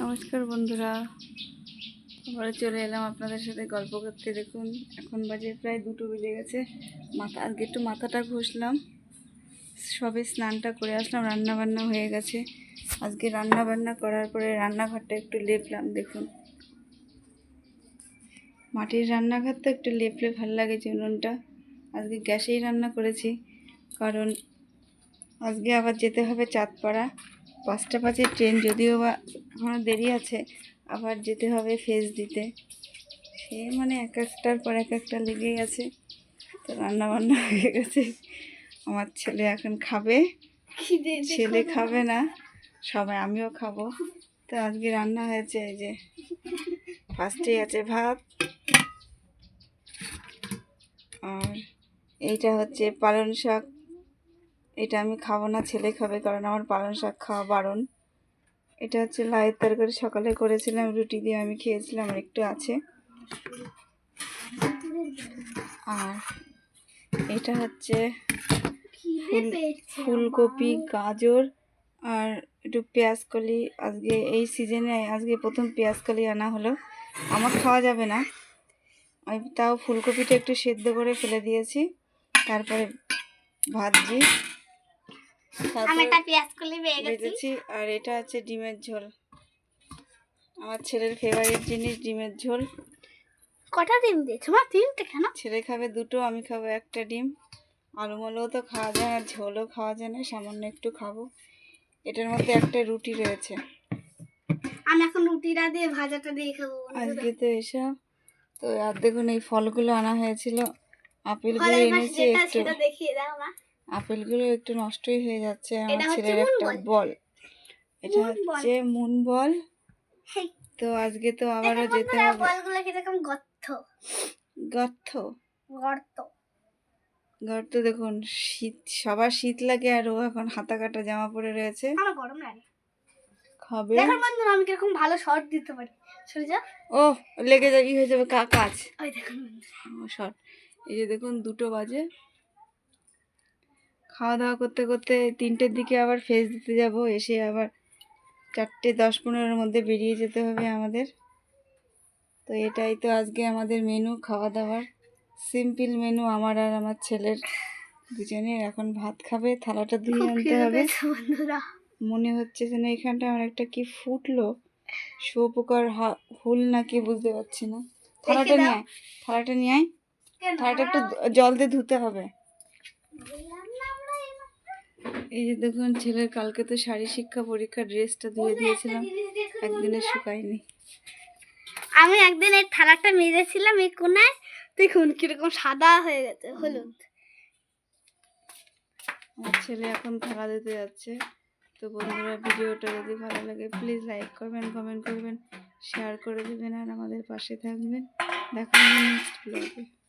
নমস্কার বন্ধুরা। আবার চলে এলাম আপনাদের সাথে গল্প করতে। দেখুন, এখন বাজে প্রায় দুটো বেজে গেছে। মাথা, আজকে একটু মাথাটা ঘষলাম। সবে স্নানটা করে আসলাম রান্না বান্না হয়ে গেছে। আজকে রান্না বান্না করার পরে রান্নাঘরটা একটু লেপলাম, দেখুন। মাটির রান্নাঘর তো একটু লেপলে ভালো লাগে উনুনটা আজকে গ্যাসেই রান্না করেছি, কারণ আজকে আবার যেতে হবে চাঁদপাড়া। পাঁচটা পাঁচে ট্রেন যদিও বা এখনও দেরি আছে আবার যেতে হবে ফেস দিতে। সে মানে এক একটার পর এক একটা লেগেই আছে তো রান্না বান্না হয়ে গেছে। আমার ছেলে এখন খাবে ছেলে খাবে না। সবাই আমিও খাব। তো আজকে রান্না হয়েছে এই যে ফার্স্টেই আছে ভাত। আর এইটা হচ্ছে পালং শাক। এটা আমি খাব না ছেলে খাবে কারণ আমার পালং শাক খাওয়া বারণ। এটা হচ্ছে লাইয়ের তরকারি সকালে করেছিলাম রুটি দিয়ে আমি খেয়েছিলাম আর একটু আছে। আর এটা হচ্ছে ফুল ফুলকপি গাজর আর একটু পেঁয়াজ কলি। আজকে এই সিজনে আজকে প্রথম পেঁয়াজ কলি আনা হলো। আমার খাওয়া যাবে না। আমি তাও ফুলকপিটা একটু সেদ্ধ করে ফেলে দিয়েছি। তারপরে ভাজি আমি পেঁয়াজ কলি ভেজেছি আর এটা আছে ডিমের ঝোল। আমার ছেলের ফেভারিট জিনিস ডিমের ঝোল। কটা ডিম দিয়েছ? মা তিনটে কেন? ছেলে খাবে দুটো আমি খাব একটা ডিম। আলু মালুও তো খাওয়া যায় না ঝোলও খাওয়া যায় না সামান্য একটু খাব। এটার মধ্যে একটা রুটি রয়েছে। আমি এখন রুটিটা দিয়ে ভাজাটা দিয়ে খাব আজকে তো এসব। তো আর দেখুন এই ফলগুলো আনা হয়েছিল। আপেলগুলো এনেছি একটু। দেখিয়ে দাও মা। আপেলগুলো একটু নষ্টই হয়ে যাচ্ছে আমার ছেলের একটা বল। এটা হচ্ছে মুন বল তো আজকে তো আবারও যেতে হবে। বলগুলো কীরকম গর্ত। গর্ত। গর্ত। গর্ত দেখুন শীত সবার শীত লাগে আর ও এখন হাতা কাটা জামা পরে রয়েছে। আমার গরম লাগে। খাবে। দেখো বন্ধুরা আমি কীরকম ভালো শর্ট দিতে পারি। সরে যা ও লেগে যাবে ই হয়ে যাবে কা কাজ। ওই দেখুন বন্ধুরা। শর্ট। এই যে দেখুন দুটো বাজে। খাওয়া দাওয়া করতে করতে তিনটের দিকে আবার ফেস দিতে যাব এসে আবার চারটে দশ পনেরোর মধ্যে বেরিয়ে যেতে হবে আমাদের। তো এটাই তো আজকে আমাদের মেনু খাওয়া দাওয়ার সিম্পল মেনু আমার আর আমার ছেলের দুজনের। এখন ভাত খাবে থালাটা ধুয়ে আনতে হবে। মনে হচ্ছে যেন এখানটা আমার একটা কি ফুটলো। শুয়োপোকার হা- হুল না কি বুঝতে পারছি না। থালাটা। নিয়ে থালাটা নিয়ে আয়। থালাটা একটু জল দিয়ে ধুতে হবে। এই- যে দেখুন ছেলের কালকে তো শারীর শিক্ষা পরীক্ষা ড্রেসটা ধুয়ে দিয়েছিলাম। একদিনে শুকায়নি। আমি একদিন এই থালাটা মেরেছিলাম এই কোনায়। দেখুন কীরকম সাদা হয়ে গেছে হলুদ। আমার ছেলে এখন থালা দিতে যাচ্ছে। তো বন্ধুরা ভিডিওটা যদি ভালো লাগে প্লিজ লাইক করবেন কমেন্ট করবেন শেয়ার করে দেবেন আর আমাদের পাশে থাকবেন। দেখা হবে নেক্সট ব্লগে